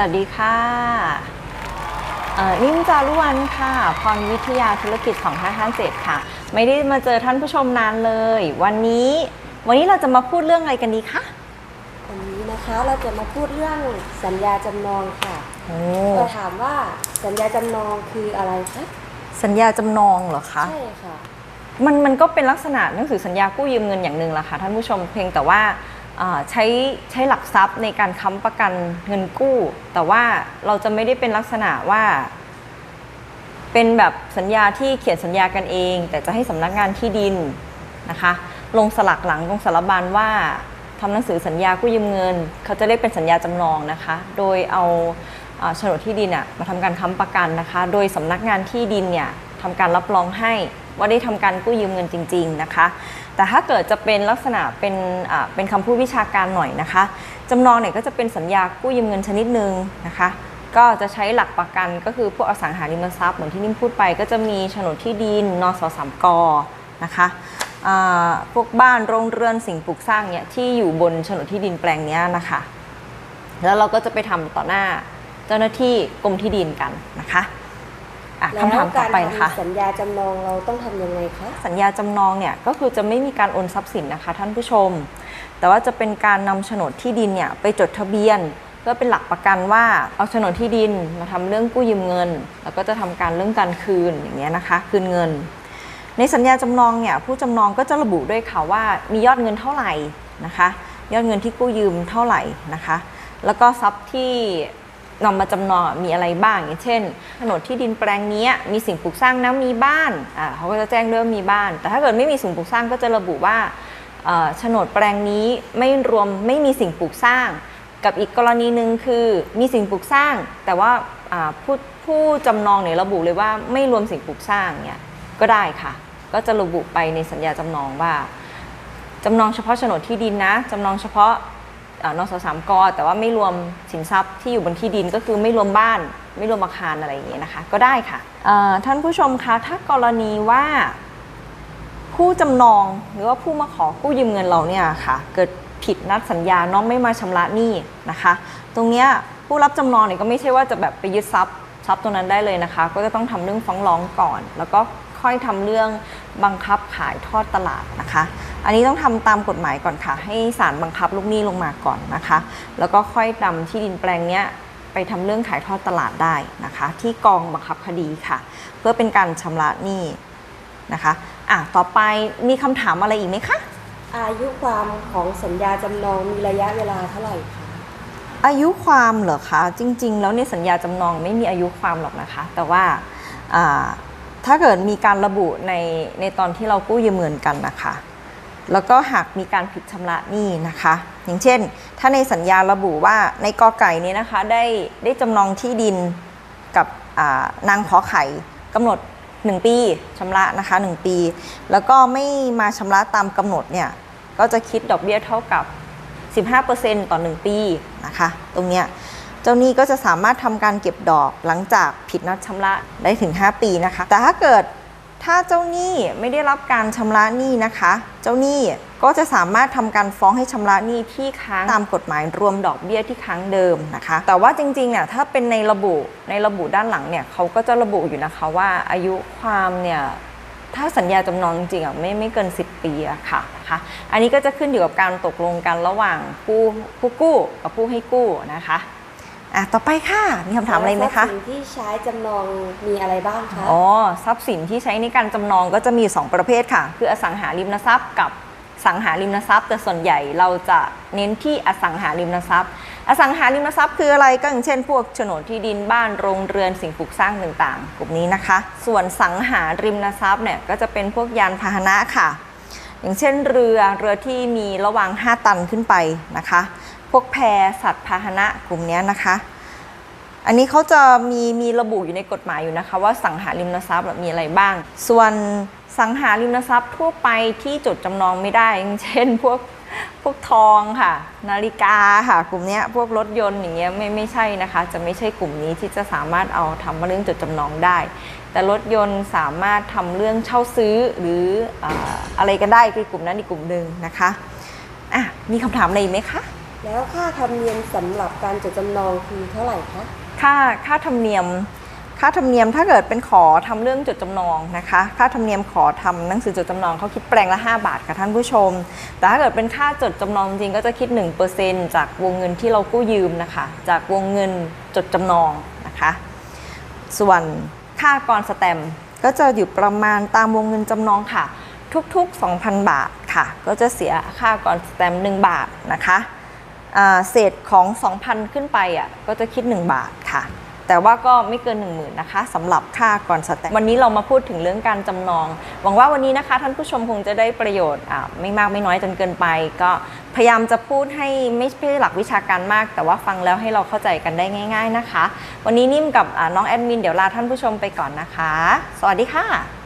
วัสดีค่ะเอ่อนิ่มจารุวรรณค่ะ พรวิทยาธุรกิจ2557ค่ะ ไม่ได้มาเจอท่านผู้ชมนานเลย วันนี้วันนี้เราจะมาพูดเรื่องอะไรกันดีคะวันนี้นะคะเราจะมาพูดเรื่องสัญญาจำนองค่ะโอ้เราถามว่าสัญญาจำนองคืออะไรคะสัญญาจำนองเหรอคะใช่ค่ะมันมันก็เป็นลักษณะหนังสือสัญญากู้ยืมเงินอย่างหนึ่งละค่ะท่านผู้ชมเพียงแต่ว่าอ่า ใช้ใช้หลักทรัพย์ในการค้ำประกันเงินกู้ แต่ว่าเราจะไม่ได้เป็นลักษณะว่า เป็นแบบสัญญาที่เขียนสัญญากันเอง แต่จะให้สำนักงานที่ดินนะคะ ลงสลักหลังตรงสารบัญว่าทำหนังสือสัญญากู้ยืมเงิน เขาจะได้เป็นสัญญาจำนองนะคะ โดยเอาโฉนดที่ดินมาทำการค้ำประกันนะคะ โดยสำนักงานที่ดินเนี่ยทำการรับรองให้ ว่าได้ทำการกู้ยืมเงินจริง ๆนะคะ แต่ถ้าเกิดจะเป็นลักษณะเป็นเป็นคำพูดวิชาการหน่อยนะคะจำนองเนี่ยก็จะเป็นสัญญากู้ยืมเงินชนิดหนึ่งนะคะ ก็จะใช้หลักประกันก็คือพวกอสังหาริมทรัพย์เหมือนที่นิ่มพูดไป ก็จะมีโฉนดที่ดินนสสามกนะคะพวกบ้านโรงเรือนสิ่งปลูกสร้างเนี่ยที่อยู่บนโฉนดที่ดินแปลงนี้นะคะ แล้วเราก็จะไปทำต่อหน้าเจ้าหน้าที่กรมที่ดินกันนะคะ อะแล้วคำถามต่อการไปนะคะทำสัญญาจำนองเราต้องทำยังไงคะ สัญญาจำนองเนี่ยก็คือจะไม่มีการโอนทรัพย์สินนะคะท่านผู้ชม แต่ว่าจะเป็นการนำโฉนดที่ดินเนี่ยไปจดทะเบียน เพื่อเป็นหลักประกันว่าเอาโฉนดที่ดินมาทำเรื่องกู้ยืมเงิน แล้วก็จะทำการเรื่องการคืนอย่างเงี้ยนะคะ คืนเงิน ในสัญญาจำนองเนี่ยผู้จำนองก็จะระบุด้วยค่ะว่ามียอดเงินเท่าไหร่นะคะ ยอดเงินที่กู้ยืมเท่าไหร่นะคะ แล้วก็ทรัพย์ที่ นำมาจำนองมีอะไรบ้างอย่างเช่นโฉนดที่ดินแปลงนี้มีสิ่งปลูกสร้างนะมีบ้านอ่าเขาก็จะแจ้งด้วยว่ามีบ้าน แต่ถ้าเกิดไม่มีสิ่งปลูกสร้างก็จะระบุว่าโฉนดแปลงนี้ไม่รวมไม่มีสิ่งปลูกสร้าง กับอีกกรณีหนึ่งคือมีสิ่งปลูกสร้าง แต่ว่าผู้ผู้จำนองเนี่ยระบุเลยว่าไม่รวมสิ่งปลูกสร้างเนี่ยก็ได้ค่ะ ก็จะระบุไปในสัญญาจำนองว่าจำนองเฉพาะโฉนดที่ดินนะจำนองเฉพาะ นสสามกแต่ว่าไม่รวมสินทรัพย์ที่อยู่บนที่ดินก็คือไม่รวมบ้าน ไม่รวมอาคารอะไรอย่างเงี้ยนะคะ ก็ได้ค่ะท่านผู้ชมคะถ้ากรณีว่าผู้จำนองหรือว่าผู้มาขอกู้ยืมเงินเราเนี่ยค่ะ เกิดผิดนัดสัญญาน้องไม่มาชำระหนี้นะคะ ตรงเนี้ยผู้รับจำนองเนี่ยก็ไม่ใช่ว่าจะแบบไปยึดทรัพย์ทรัพย์ตรงนั้นได้เลยนะคะ ก็จะต้องทำเรื่องฟ้องร้องก่อน แล้วก็ ค่อยทำเรื่องบังคับขายทอดตลาดนะคะ อันนี้ต้องทำตามกฎหมายก่อนค่ะ ให้ศาลบังคับลูกหนี้ลงมาก่อนนะคะ แล้วก็ค่อยนำที่ดินแปลงเนี้ยไปทำเรื่องขายทอดตลาดได้นะคะ ที่กองบังคับคดีค่ะ เพื่อเป็นการชำระหนี้นะคะอะต่อไปมีคำถามอะไรอีกไหมคะอายุความของสัญญาจำนองมีระยะเวลาเท่าไหร่คะอายุความเหรอคะจริง ๆ แล้วในสัญญาจำนองไม่มีอายุความหรอกนะคะ แต่ว่าอ่า ถ้าเกิดมีการระบุในในตอนที่เรากู้ยืมเงินกันนะคะ แล้วก็หากมีการผิดชำระหนี้นะคะ อย่างเช่น ถ้าในสัญญาระบุว่าในกอไก่นี้นะคะได้ได้จำนองที่ดินกับนางขอไข่กำหนด 1 ปีชำระนะคะ 1 ปี แล้วก็ไม่มาชำระตามกำหนดเนี่ยก็จะคิดดอกเบี้ยเท่ากับ 15%ต่อ 1 ปีนะคะ ตรงเนี้ย เจ้าหนี้ก็จะสามารถทำการเก็บดอกหลังจากผิดนัดชำระได้ถึง 5 ปีนะคะ แต่ถ้าเกิดถ้าเจ้าหนี้ไม่ได้รับการชำระหนี้นะคะ เจ้าหนี้ก็จะสามารถทำการฟ้องให้ชำระหนี้ที่ค้างตามกฎหมายรวมดอกเบี้ยที่ค้างเดิมนะคะ แต่ว่าจริงๆเนี่ยถ้าเป็นในระบุในระบุด้านหลังเนี่ยเขาก็จะระบุอยู่นะคะว่าอายุความเนี่ยถ้าสัญญาจำนองจริงอะไม่ไม่เกิน 10 ปีอะค่ะนะคะ อันนี้ก็จะขึ้นอยู่กับการตกลงกันระหว่างผู้ผู้กู้กับผู้ให้กู้นะคะ อะต่อไปค่ะ มีคำถามอะไรไหมคะแล้วทรัพย์สินที่ใช้จำนองมีอะไรบ้างคะอ๋อ ทรัพย์สินที่ใช้ในการจำนองก็จะมี 2 ประเภทค่ะ คืออสังหาริมทรัพย์กับสังหาริมทรัพย์ แต่ส่วนใหญ่เราจะเน้นที่อสังหาริมทรัพย์ อสังหาริมทรัพย์คืออะไรก็อย่างเช่น พวกโฉนดที่ดินบ้านโรงเรือนสิ่งปลูกสร้างต่างๆ กลุ่มนี้นะคะ ส่วนสังหาริมทรัพย์เนี่ยก็จะเป็นพวกยานพาหนะค่ะ อย่างเช่นเรือเรือที่มีระหว่าง 5 ตันขึ้นไปนะคะ พวกแพรสัตว์พาหนะกลุ่มนี้นะคะ อันนี้เขาจะมีมีระบุอยู่ในกฎหมายอยู่นะคะ ว่าสังหาริมทรัพย์มีอะไรบ้าง ส่วนสังหาริมทรัพย์ทั่วไปที่จดจำนองไม่ได้ เช่นพวกพวกทองค่ะ นาฬิกาค่ะ กลุ่มนี้พวกรถยนต์อย่างเงี้ยไม่ไม่ใช่นะคะ จะไม่ใช่กลุ่มนี้ที่จะสามารถเอาทำเรื่องจดจำนองได้ แต่รถยนต์สามารถทำเรื่องเช่าซื้อหรือออะไรก็ได้คือกลุ่มนั้นอีกกลุ่มหนึ่งนะคะอะมีคำถามอะไรอีกไหมคะ แล้วค่าธรรมเนียมสำหรับการจดจำนองคือเท่าไหร่คะ ค่าค่าธรรมเนียม ค่าธรรมเนียมถ้าเกิดเป็นขอทำเรื่องจดจำนองนะคะ ค่าธรรมเนียมขอทำหนังสือจดจำนองเขาคิดแปลงละ 5 บาทค่ะท่านผู้ชม แต่ถ้าเกิดเป็นค่าจดจำนองจริงก็จะคิด 1%จากวงเงินที่เรากู้ยืมนะคะ จากวงเงินจดจำนองนะคะ ส่วนค่ากรสแตมก็จะอยู่ประมาณตามวงเงินจำนองค่ะ ทุกๆ 2,000 บาทค่ะ ก็จะเสียค่ากรสแตม1บาทนะคะ เศษของ 2,000 ขึ้นไปอะก็จะคิด 1 บาทค่ะ แต่ว่าก็ไม่เกิน 1 0,000นะคะสำหรับค่ากรสแตมป์วันนี้เรามาพูดถึงเรื่องการจำนอง หวังว่าวันนี้นะคะท่านผู้ชมคงจะได้ประโยชน์ไม่มากไม่น้อยจนเกินไป ก็พยายามจะพูดให้ไม่ใช่หลักวิชาการมาก แต่ว่าฟังแล้วให้เราเข้าใจกันได้ง่าย ๆนะคะ วันนี้นิ่มกับน้องแอดมินเดี๋ยวลาท่านผู้ชมไปก่อนนะคะ สวัสดีค่ะ